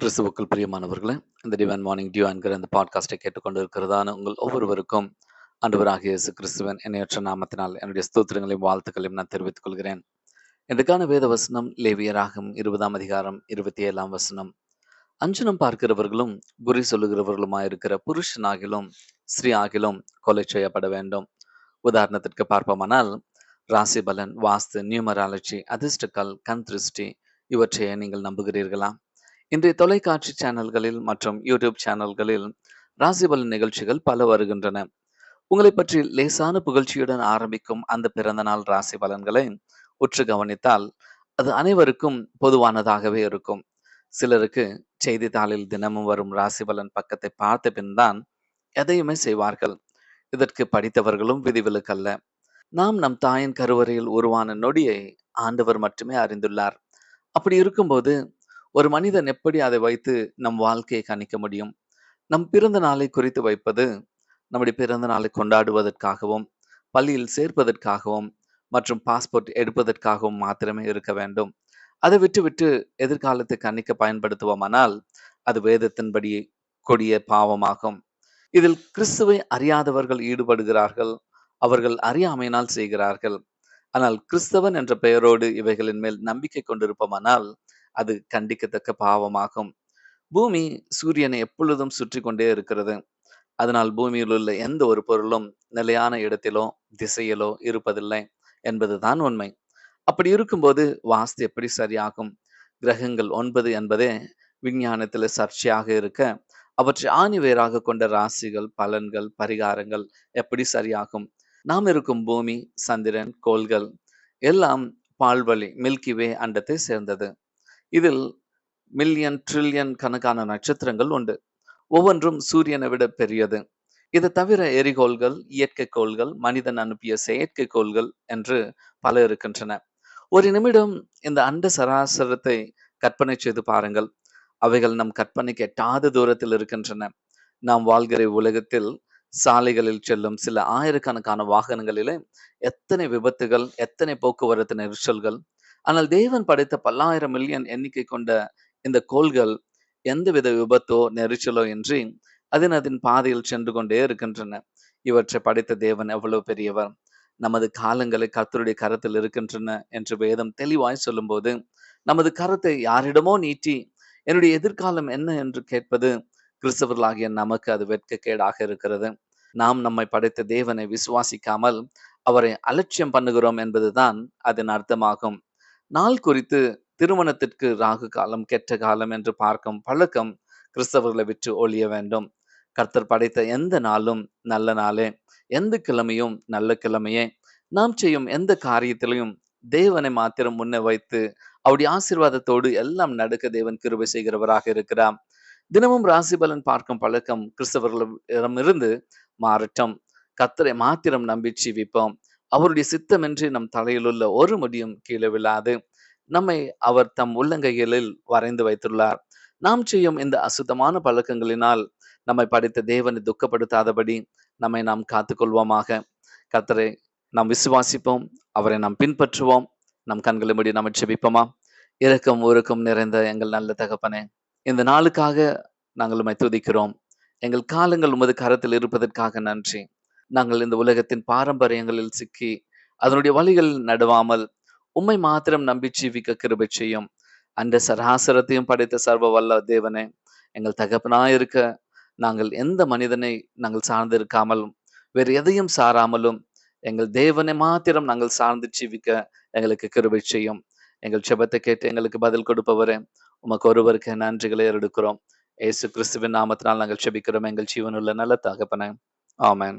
கிறிஸ்துவுக்குள் பிரியமானவர்களே இந்த டிவன் மார்னிங் டியூ என்கிற இந்த பாட்காஸ்டை கேட்டுக்கொண்டு இருக்கிறதான உங்கள் ஒவ்வொருவருக்கும் ஆண்டவராகிய இயேசு கிறிஸ்துவன் என்னையற்ற நாமத்தினால் என்னுடைய ஸ்தோத்திரங்களையும் வாழ்த்துக்களையும் நான் தெரிவித்துக் கொள்கிறேன். இன்றைக்கான வேத வசனம் லேவியராகும் இருபதாம் அதிகாரம் இருபத்தி ஏழாம் வசனம். அஞ்சனம் பார்க்கிறவர்களும் குறி சொல்லுகிறவர்களுமாயிருக்கிற புருஷனாகிலும் ஸ்ரீ ஆகிலும் கொலை செய்யப்பட வேண்டும். உதாரணத்திற்கு பார்ப்போமானால் ராசி பலன் வாஸ்து நியூமராலஜி அதிர்ஷ்டக்கல் கண் திருஷ்டி இவற்றையே நீங்கள் நம்புகிறீர்களா? இன்றைய தொலைக்காட்சி சேனல்களில் மற்றும் யூடியூப் சேனல்களில் ராசிபலன் நிகழ்ச்சிகள் பல வருகின்றன. உங்களை பற்றி லேசான புகழ்ச்சியுடன் ஆரம்பிக்கும் அந்த பிறந்த நாள் ராசி பலன்களை உற்று கவனித்தால் அது அனைவருக்கும் பொதுவானதாகவே இருக்கும். சிலருக்கு செய்தித்தாளில் தினமும் வரும் ராசி பலன் பக்கத்தை பார்த்த பின் தான் எதையுமே செய்வார்கள். இதற்கு படித்தவர்களும் விதிவிலக்கல்ல. நாம் நம் தாயின் கருவறையில் உருவான நொடியை ஆண்டவர் மட்டுமே அறிந்துள்ளார். அப்படி இருக்கும்போது ஒரு மனிதன் எப்படி அதை வைத்து நம் வாழ்க்கையை கணிக்க முடியும்? நம் பிறந்த நாளை குறித்து வைப்பது நம்முடைய பிறந்த நாளை கொண்டாடுவதற்காகவும் பள்ளியில் சேர்ப்பதற்காகவும் மற்றும் பாஸ்போர்ட் எடுப்பதற்காகவும் மாத்திரமே இருக்க வேண்டும். அதை விட்டுவிட்டு எதிர்காலத்தை கணிக்க பயன்படுத்துவோமானால் அது வேதத்தின்படி கொடிய பாவமாகும். இதில் கிறிஸ்துவை அறியாதவர்கள் ஈடுபடுகிறார்கள் அவர்கள் அறியாமையினால் செய்கிறார்கள். ஆனால் கிறிஸ்தவன் என்ற பெயரோடு இவைகளின் மேல் நம்பிக்கை கொண்டிருப்போமானால் அது கண்டிக்கத்தக்க பாவமாகும். பூமி சூரியனை எப்பொழுதும் சுற்றி கொண்டே இருக்கிறது. அதனால் பூமியில் உள்ள எந்த ஒரு பொருளும் நிலையான இடத்திலோ திசையிலோ இருப்பதில்லை என்பதுதான் உண்மை. அப்படி இருக்கும்போது வாஸ்து எப்படி சரியாகும்? கிரகங்கள் ஒன்பது என்பதே விஞ்ஞானத்துல சர்ச்சையாக இருக்க அவற்றை ஆணிவேராக கொண்ட ராசிகள் பலன்கள் பரிகாரங்கள் எப்படி சரியாகும்? நாம் இருக்கும் பூமி சந்திரன் கோள்கள் எல்லாம் பால்வழி மில்கி வே அண்டத்தை சேர்ந்தது. இதில் மில்லியன் ட்ரில்லியன் கணக்கான நட்சத்திரங்கள் உண்டு. ஒவ்வொன்றும் சூரியனை விட பெரியது. இது தவிர எரிகோள்கள் இயற்கை கோள்கள் மனிதன் அனுப்பிய செயற்கை கோள்கள் என்று பல இருக்கின்றன. ஒரு நிமிடம் இந்த அண்ட சராசரத்தை கற்பனை செய்து பாருங்கள். அவைகள் நம் கற்பனைக்கு எட்டாத தூரத்தில் இருக்கின்றன. நாம் வாழ்கிற உலகத்தில் சாலைகளில் செல்லும் சில ஆயிரக்கணக்கான வாகனங்களிலே எத்தனை விபத்துகள் எத்தனை போக்குவரத்து நெரிசல்கள் ஆனால் தேவன் படைத்த பல்லாயிரம் மில்லியன் எண்ணிக்கை கொண்ட இந்த கோள்கள் எந்தவித விபத்தோ நெரிச்சலோ இன்றி அதன் அதன் பாதையில் சென்று கொண்டே இருக்கின்றன. இவற்றை படைத்த தேவன் எவ்வளவு பெரியவர்? நமது காலங்களை கர்த்தருடைய கரத்தில் இருக்கின்றன என்று வேதம் தெளிவாய் சொல்லும்போது நமது கரத்தை யாரிடமோ நீட்டி என்னுடைய எதிர்காலம் என்ன என்று கேட்பது கிறிஸ்தவர்களாகிய நமக்கு அது வெட்கக்கேடாக இருக்கிறது. நாம் நம்மை படைத்த தேவனை விசுவாசிக்காமல் அவரை அலட்சியம் பண்ணுகிறோம் என்பதுதான் அதன் அர்த்தமாகும். நாள் குறித்து திருமணத்திற்கு ராகு காலம் கெட்ட காலம் என்று பார்க்கும் பழக்கம் கிறிஸ்தவர்களை விற்று ஒழிய வேண்டும். கர்த்தர் படைத்த எந்த நாளும் நல்ல நாளே. எந்த கிழமையும் நல்ல கிழமையே. நாம் செய்யும் எந்த காரியத்திலையும் தேவனை மாத்திரம் முன்னே வைத்து அவருடைய ஆசீர்வாதத்தோடு எல்லாம் நடக்க தேவன் கிருபை செய்கிறவராக இருக்கிறார். தினமும் ராசி பலன் பார்க்கும் பழக்கம் கிறிஸ்தவர்களிடமிருந்து மாறட்டும். கத்தரை மாத்திரம் நம்பி ஜீவிப்போம். அவருடைய சித்தமின்றி நம் தலையிலுள்ள ஒரு முடியும் கீழே விழாது. நம்மை அவர் தம் உள்ளங்கைகளில் வரைந்து வைத்துள்ளார். நாம் செய்யும் இந்த அசுத்தமான பழக்கங்களினால் நம்மை படைத்த தேவனை துக்கப்படுத்தாதபடி நம்மை நாம் காத்துக்கொள்வோமாக. கத்தரை நாம் விசுவாசிப்போம். அவரை நாம் பின்பற்றுவோம். நம் கண்களை முடி நாம் செபிப்போமா? இறக்கம் ஊருக்கும் நிறைந்த எங்கள் நல்ல தகப்பனே இந்த நாளுக்காக நாங்கள் உண்மை துதிக்கிறோம். எங்கள் காலங்கள் உமது கரத்தில் இருப்பதற்காக நன்றி. நாங்கள் இந்த உலகத்தின் பாரம்பரியங்களில் சிக்கி அதனுடைய வழிகளில் நடுவாமல் உம்மை மாத்திரம் நம்பி ஜீவிக்க கிருபை செய்யும். அந்த சராசரத்தையும் படைத்த சர்வ வல்ல தேவனே எங்கள் தகப்பனாயிருக்க நாங்கள் எந்த மனிதனை நாங்கள் சார்ந்து இருக்காமலும் வேறு எதையும் சாராமலும் எங்கள் தேவனை மாத்திரம் நாங்கள் சார்ந்து ஜீவிக்க எங்களுக்கு கிருபை செய்யும். எங்கள் செபத்தை கேட்டு எங்களுக்கு பதில் கொடுப்பவரே உமக்கு ஒருவருக்கு நன்றிகளை எடுக்கிறோம் ஏசு கிறிஸ்துவின் நாமத்தினால் நாங்கள் செபிக்கிறோம் எங்கள் ஜீவனுள்ள நல்ல தகப்பன. ஆமேன்.